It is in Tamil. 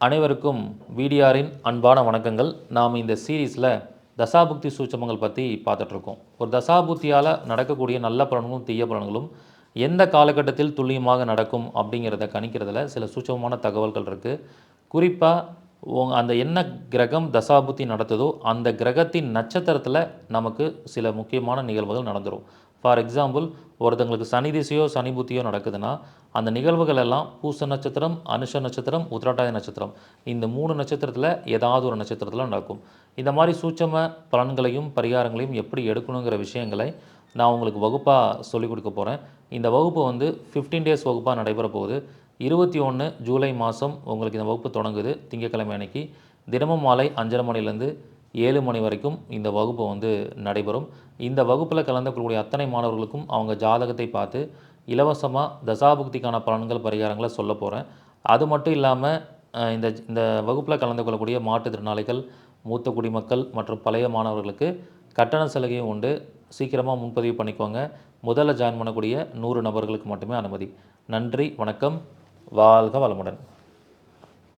அனைவருக்கும் விடிஆரின் அன்பான வணக்கங்கள். நாம் இந்த சீரீஸில் தசாபுக்தி சூட்சமங்கள் பற்றி பார்த்துட்ருக்கோம். ஒரு தசாபுக்தியால் நடக்கக்கூடிய நல்ல பலன்களும் தீய பலன்களும் எந்த காலகட்டத்தில் துல்லியமாக நடக்கும் அப்படிங்கிறத கணிக்கிறதுல சில சூட்சமமான தகவல்கள் இருக்குது குறிப்பாக உங்க அந்த என்ன கிரகம் தசாபுத்தி நடத்துதோ அந்த கிரகத்தின் நட்சத்திரத்தில் நமக்கு சில முக்கியமான நிகழ்வுகள் நடந்துடும் ஃபார் எக்ஸாம்பிள் ஒருத்தங்களுக்கு சனி திசையோ சனி புத்தியோ நடக்குதுன்னா அந்த நிகழ்வுகள் எல்லாம் பூச நட்சத்திரம் அனுஷ நட்சத்திரம் உத்திராட்டாய நட்சத்திரம். இந்த மூணு நட்சத்திரத்தில் ஏதாவது ஒரு நட்சத்திரத்தில் நடக்கும். இந்த மாதிரி சூட்சம பலன்களையும் பரிகாரங்களையும் எப்படி எடுக்கணுங்கிற விஷயங்களை நான் உங்களுக்கு வகுப்பாக சொல்லிக் கொடுக்க போகிறேன் இந்த வகுப்பு வந்து 15 டேஸ் வகுப்பாக நடைபெற போகுது. இருபத்தி ஒன்று ஜூலை மாதம் உங்களுக்கு இந்த வகுப்பு தொடங்குது திங்கக்கிழமை அன்னைக்கு. தினமும் மாலை அஞ்சரை மணிலேருந்து ஏழு மணி வரைக்கும் இந்த வகுப்பு வந்து நடைபெறும். இந்த வகுப்பில் கலந்துக்கூடிய அத்தனை மாணவர்களுக்கும் அவங்க ஜாதகத்தை பார்த்து இலவசமாக தசாபுக்திக்கான பலன்கள் பரிகாரங்களை சொல்ல போகிறேன் அது மட்டும் இல்லாமல் இந்த இந்த வகுப்பில் கலந்து கொள்ளக்கூடிய மாற்றுத்திறனாளிகள் மூத்த குடிமக்கள் மற்றும் பழைய மாணவர்களுக்கு கட்டண சலுகையும் உண்டு. சீக்கிரமாக முன்பதிவு பண்ணிக்கோங்க. முதல்ல ஜாயின் பண்ணக்கூடிய நூறு நபர்களுக்கு மட்டுமே அனுமதி. நன்றி வணக்கம். வாழ்க வளமுடன்.